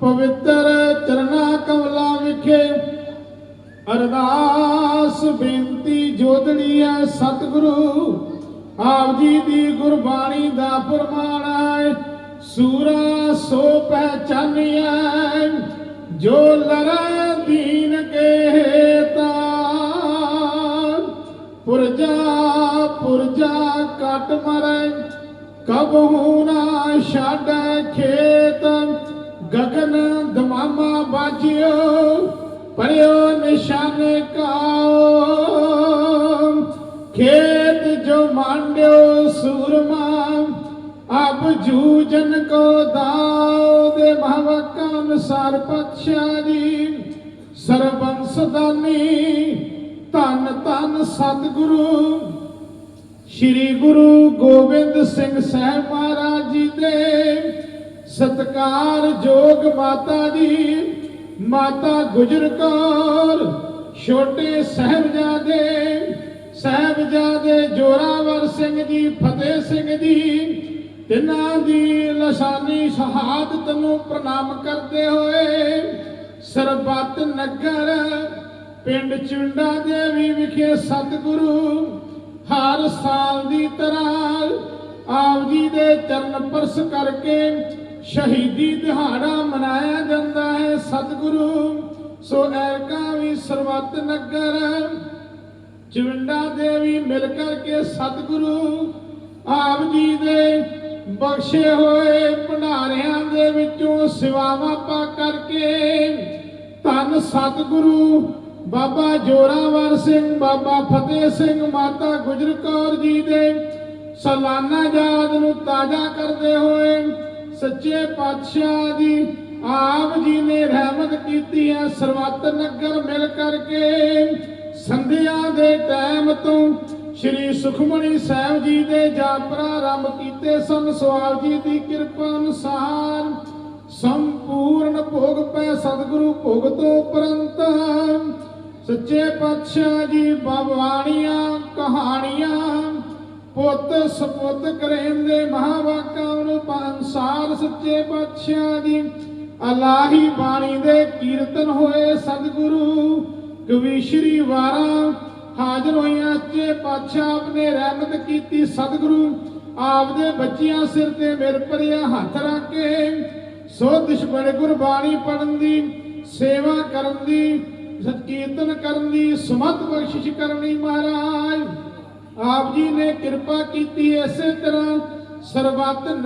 ਪਵਿੱਤਰ ਚਰਨਾ ਕਮਲਾ ਵਿਖੇ ਅਰਦਾਸ ਬੇਨਤੀ ਜੋਦੜੀ ਹੈ ਸਤਿਗੁਰੂ। ਆਪ ਜੀ ਦੀ ਗੁਰਬਾਣੀ ਦਾ ਫਰਮਾਨ ਹੈ, ਸੂਰਾ ਸੋ ਪਹਿਚਾਨਿਐ ਜੋ ਲੜੈ ਦੀਨ ਕੇ ਤਾਂ ਪੁਰਜਾ ਪੁਰਜਾ ਕਟ ਮਰੈ ਕਬਹੂ ਨਾ ਛਾੜੈ ਖੇਤ। ਗਗਨ ਦਮਾਮਾ ਬਾਜਿਓ, ਪਰਿਓ ਨਿਸ਼ਾਨੇ ਕਾਓ। ਖੇਤ ਜੋ ਮਾਂਡਿਓ ਸੂਰਮਾ ਅਬ ਜੂਜਨ ਕੋ ਦਾਉ ਦੇ ਮਹਵਕਾ ਅਨੁਸਾਰ ਪਤਸ਼ਾਹ ਜੀ ਸਰਬੰਸ ਦਾਨੀ, ਧੰਨ ਧੰਨ ਸਤਿਗੁਰੂ। ਸ੍ਰੀ ਗੁਰੂ ਗੋਬਿੰਦ ਸਿੰਘ ਸਾਹਿਬ ਮਹਾਰਾਜ ਜੀ ਦੇ ਸਤਕਾਰ ਜੋਗ ਮਾਤਾ ਜੀ ਮਾਤਾ ਗੁਜਰ ਕੌਰ ਛੋਟੇ ਸਾਹਿਬਜ਼ਾਦੇ ਸਾਹਿਬਜ਼ਾਦੇ ਜੋਰਾਵਰ ਸਿੰਘ ਜੀ, ਫਤਿਹ ਸਿੰਘ ਜੀ, ਤਿੰਨਾਂ ਦੀ ਲਸਾਨੀ ਸ਼ਹਾਦਤ ਨੂੰ ਪ੍ਰਣਾਮ ਕਰਦੇ ਹੋਏ ਸਰਬੱਤ ਨਗਰ, ਪਿੰਡ ਚੁੰਡਾ ਦੇਵੀ ਵਿਖੇ ਸਤਿਗੁਰੂ, ਹਰ ਸਾਲ ਦੀ ਤਰ੍ਹਾਂ ਆਪ ਜੀ ਦੇ ਚਰਨ ਪਰਸ ਕਰਕੇ ਸ਼ਹੀਦੀ ਦਿਹਾੜਾ ਮਨਾਇਆ ਜਾਂਦਾ ਹੈ ਸਤਿਗੁਰੂ। ਸੋ ਐਰਕਾ ਵੀ ਸਰਬੱਤ ਨਗਰ, ਚਵਿੰਡਾ ਦੇਵੀ ਮਿਲ ਕਰਕੇ ਸਤਿਗੁਰੂ, ਆਪ ਜੀ ਦੇ ਬਖਸ਼ੇ ਹੋਏ ਭੰਡਾਰਿਆਂ ਦੇ ਵਿੱਚੋਂ ਸੇਵਾਵਾਂ ਪਾ ਕਰਕੇ ਧੰਨ ਸਤਿਗੁਰੂ ਬਾਬਾ ਜੋਰਾਵਰ ਸਿੰਘ, ਬਾਬਾ ਫਤਿਹ ਸਿੰਘ ਮਾਤਾ ਗੁਜਰ ਕੌਰ ਜੀ ਦੇ ਸਾਲਾਨਾ ਯਾਦ ਨੂੰ ਤਾਜ਼ਾ ਕਰਦੇ ਹੋਏ ਸੱਚੇ ਪਾਤਸ਼ਾਹ ਜੀ, ਆਪ ਜੀ ਨੇ ਰਹਿਮਤ ਕੀਤੀ ਹੈ, ਸਰਬੱਤ ਨਗਰ ਮਿਲ ਕਰਕੇ। ਸੰਧਿਆ ਦੇ ਟਾਈਮ ਤੋਂ ਸ਼੍ਰੀ ਸੁਖਮਣੀ ਸਾਹਿਬ ਜੀ ਦੇ ਜਾਪਰਾ ਆਰੰਭ ਕੀਤੇ ਸਨ। ਸਵਾਲ ਜੀ ਦੀ ਕਿਰਪਾ ਅਨੁਸਾਰ ਸੰਪੂਰਨ ਭੋਗ ਪੈ ਸਤਿਗੁਰੂ ਭੋਗ ਤੋਂ ਉਪਰੰਤ। ਸੱਚੇ ਪਾਤਸ਼ਾਹ ਜੀ ਬਾਬਾਣੀਆਂ ਕਹਾਣੀਆਂ ਪੁੱਤ ਸਪੁੱਤ ਕਰੇਂਦੇ ਮਹਾਵਾਕਾਂ ਨੂੰ ਅਨਸਾਰ ਸੱਚੇ ਪਾਤਸ਼ਾਹ ਜੀ ਅਲਾਹੀ ਬਾਣੀ ਦੇ ਕੀਰਤਨ ਹੋਏ ਸਤਿਗੁਰੂ। ਕਵੀਸ਼ਰੀ ਵਾਰਾਂ ਹਾਜ਼ਰ ਹੋਈਆਂ ਸੱਚੇ ਪਾਤਸ਼ਾਹ ਆਪ ਨੇ ਰਹਿਮਤ ਕੀਤੀ ਸਤਿਗੁਰੂ। ਆਪ ਦੇ ਬੱਚਿਆਂ ਸਿਰ ਤੇ ਮਿਲ ਪਰਿਆ ਹੱਥ ਰੱਖ ਕੇ ਸੋ ਦੁਸ਼ਮਣ ਗੁਰਬਾਣੀ ਪੜਨ ਦੀ, ਸੇਵਾ ਕਰਨ ਦੀ ਕੀਰਤਨ ਕਰਨ ਦੀ, ਸਮਤ ਬਖਸ਼ਿਸ਼ ਕਰਨੀ ਮਹਾਰਾਜ। ਆਪ ਜੀ ਨੇ ਕਿਰਪਾ ਕੀਤੀ ਇਸੇ ਤਰ੍ਹਾਂ ਸਰਬੱਤ